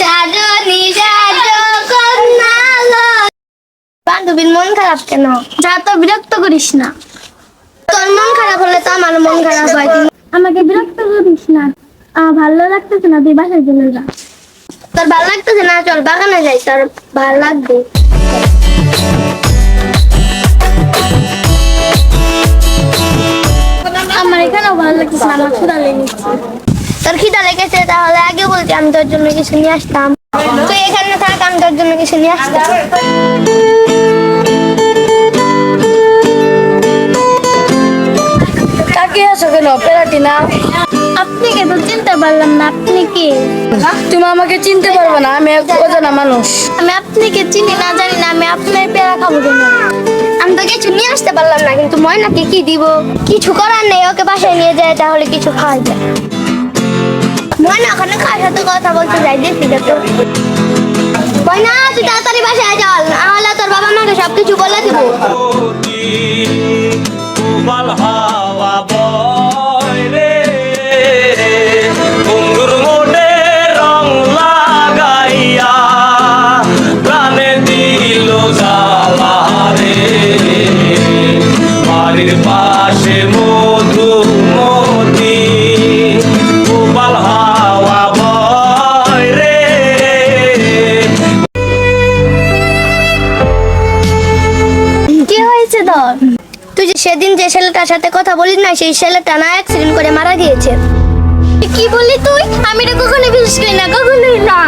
সাজনি সাজ কন্যা বান্ধবীর মন খারাপ কেন? যা তো বিরক্ত করিস না। তোর মন খারাপ হলে তো আমার মন খারাপ হয়। আমাকে বিরক্ত করিস না। আমার ভালো লাগতেছে না তুই বাসায় চলে যা। তোর ভালো লাগতেছে না চল বাগানে যাই তোর ভালো লাগবে। আমার এখানেও ভালো লাগতেছে না আমার ক্ষুধা লেগেছে। তোর খিদা লেগেছে তাহলে আগে বলছি আমি তোর জন্য কিছু নিয়ে আসতাম। তুই এখানে থাক আমি তোর জন্য কিছু নিয়ে আসতাম। তাকে কেন? পেরাটি না? আপনি কে তো চিনতে পারলাম না আপনি কে? তুমি আমাকে চিনতে পারবে না আমি এক অজানা মানুষ। আমি আপনাকে চিনি না জানি না আমি আপনার পেয়ারা খাব কেন? আমি তো কিছু নিয়ে আসতে পারলাম না কিন্তু ময়নাকে কি দিব? কিছু করার নেই ওকে বাসায় নিয়ে যায় তাহলে কিছু খাওয়া যায়। ময়না ওখানে কার সাথে কথা বলতে যাই দেখি দেখো ময়না তুই তাড়াতাড়ি বাসায় চল নাহলে তোর বাবা মাকে সবকিছু বলে দিব উবাল হয়েছে তোর? তুই যে সেদিন যে ছেলেটার সাথে কথা বলিস না, সেই ছেলেটা না অ্যাক্সিডেন্ট করে মারা গিয়েছে। কি বলি তুই? আমি এটা কখনো বিশ্বাস করি না, কখনোই না।